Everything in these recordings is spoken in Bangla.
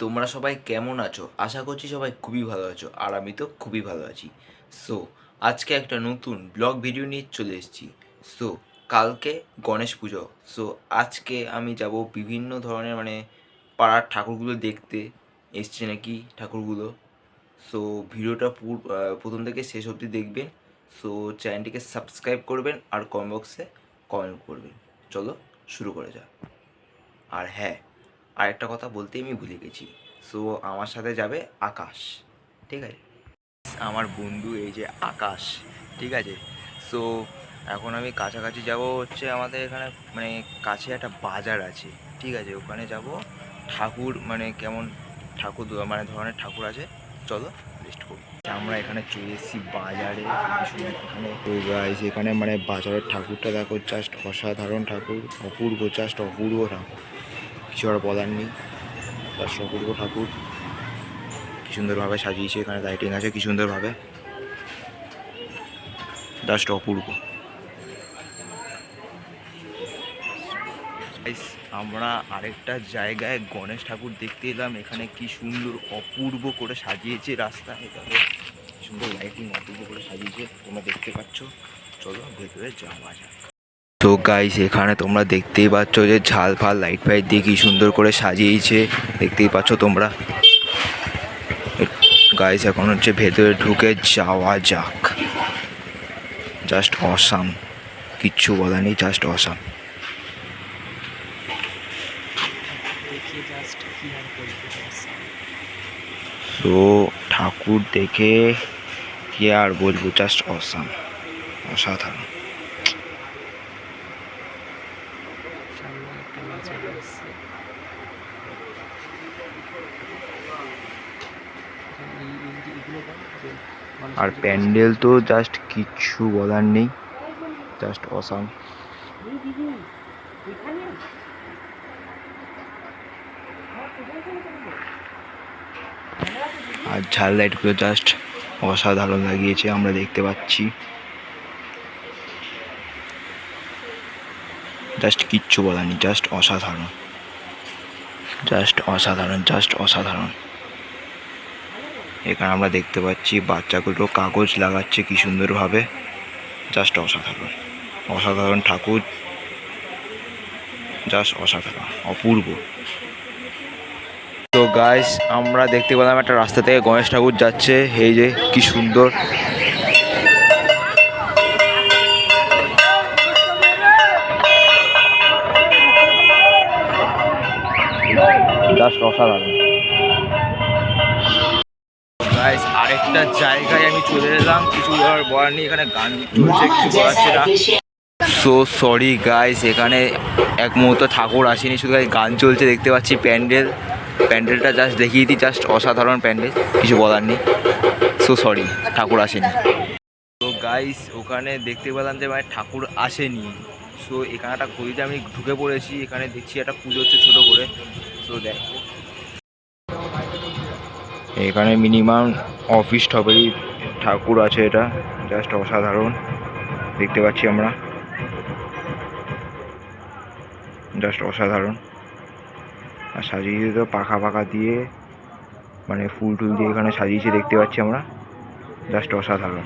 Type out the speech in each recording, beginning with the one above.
তোমরা সবাই কেমন আছো? আশা করছি সবাই খুবই ভালো আছো আর আমি তো খুবই ভালো আছি। সো আজকে একটা নতুন ব্লগ ভিডিও নিয়ে চলে এসেছি। সো কালকে গণেশ পুজো। সো আজকে আমি যাব বিভিন্ন ধরনের মানে পাড়ার ঠাকুরগুলো দেখতে। এসছে নাকি ঠাকুরগুলো? সো ভিডিওটা পুর প্রথম থেকে শেষ অবধি দেখবেন। সো চ্যানেলটিকে সাবস্ক্রাইব করবেন আর কমেন্ট বক্সে কমেন্ট করবেন। চলো শুরু করে যা আর হ্যাঁ আরেকটা কথা বলতে আমি ভুলে গেছি। সো আমার সাথে যাবে আকাশ, ঠিক আছে? আমার বন্ধু এই যে আকাশ, ঠিক আছে? সো এখন আমি কাছাকাছি যাব হচ্ছে আমাদের এখানে মানে কাছে একটা বাজার আছে, ঠিক আছে? ওখানে যাব। ঠাকুর মানে কেমন ঠাকুর মানে ধরনের ঠাকুর আছে, চলো লিস্ট করি। আমরা এখানে চলে এসেছি বাজারে এখানে। এখানে মানে বাজারের ঠাকুরটা দেখো জাস্ট অসাধারণ ঠাকুর, অপূর্ব জাস্ট অপূর্ব ঠাকুর। কিছু আর বলার নেই। জাস্ট অপূর্ব ঠাকুর। কি সুন্দরভাবে সাজিয়েছে এখানে লাইটিং আছে, কি সুন্দরভাবে। জাস্ট অপূর্ব। আমরা আরেকটা জায়গায় গণেশ ঠাকুর দেখতে এলাম। এখানে কি সুন্দর অপূর্ব করে সাজিয়েছে রাস্তা। এখানে সুন্দর লাইটিং অপূর্ব করে সাজিয়েছে। তোমরা দেখতে পাচ্ছ। চলো ভেতরে যাওয়া যাক। তো গাইস এখানে তোমরা দেখতেই পাচ্ছ যে ঝাল ফাল লাইট ফাইট দিয়ে কি সুন্দর করে সাজিয়েছে। দেখতেই পাচ্ছ তোমরা। গাইস এখন হচ্ছে ভেতরে ঢুকে যাওয়া যাক। জাস্ট অসাম কিচ্ছু বলা নেই জাস্ট অসাম তো ঠাকুর দেখে কি আর বলব জাস্ট অসাম অসাধারণ সামনে একটা মেয়ে চলে এসছে এখানে এই- এই যে এগুলো বল যে মানুষ আর প্যান্ডেল তো জাস্ট কিচ্ছু বলার নেই জাস্ট অসাম আর ঝাল লাইটগুলো জাস্ট অসাধারণ লাগিয়েছে, আমরা দেখতে পাচ্ছি। জাস্ট কিচ্ছু বলার নেই জাস্ট অসাধারণ। জাস্ট অসাধারণ জাস্ট অসাধারণ। এখানে আমরা দেখতে পাচ্ছি বাচ্চাগুলো কাগজ লাগাচ্ছে কি সুন্দরভাবে। জাস্ট অসাধারণ। অসাধারণ ঠাকুর। জাস্ট অসাধারণ, অপূর্ব। তো গাইস আমরা দেখতে পেলাম একটা রাস্তা থেকে গণেশ ঠাকুর যাচ্ছে। এই যে কি সুন্দর। জাস্ট অসাধারণ। গাইস আরেকটা জায়গায় আমি চলে এলাম। কিছু আর বলার নেই, এখানে গান চলছে কিছু না সো সরি গাইস এখানে এক মুহূর্ত ঠাকুর আসেনি, শুধু গান চলছে, দেখতে পাচ্ছি প্যান্ডেল। প্যান্ডেলটা জাস্ট দেখিয়ে দিই জাস্ট অসাধারণ প্যান্ডেল, কিছু বলার নেই। সো সরি ঠাকুর আসেনি। তো গাইস ওখানে দেখতে পেলাম যে মানে ঠাকুর আসেনি। সো এখানে একটা গলিতে আমি ঢুকে পড়েছি, এখানে দেখছি একটা পুজো হচ্ছে ছোটো করে। সো দেখো এখানে মিনিমাম অফিস টপেরই ঠাকুর আছে এটা জাস্ট অসাধারণ, দেখতে পাচ্ছি আমরা। জাস্ট অসাধারণ। আর সাজিয়ে তো পাখা পাখা দিয়ে মানে ফুল টুল দিয়ে এখানে সাজিয়েছে, দেখতে পাচ্ছি আমরা। জাস্ট অসাধারণ।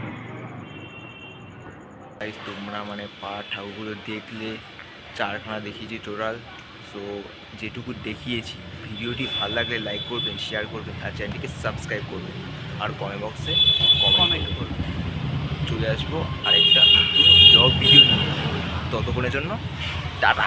তোমরা মানে পা ঠাকুরগুলো দেখলে, চারখানা দেখিয়েছি টোটাল সো যেটুকু দেখিয়েছি ভিডিওটি ভালো লাগলে লাইক করবেন শেয়ার করবেন আর চ্যানেলটিকে সাবস্ক্রাইব করবেন। আর কমেন্ট বক্সে কমেন্ট করবেন। চলে আসব আরেকটা জব ভিডিও নিয়ে। ততক্ষণের জন্য টাটা।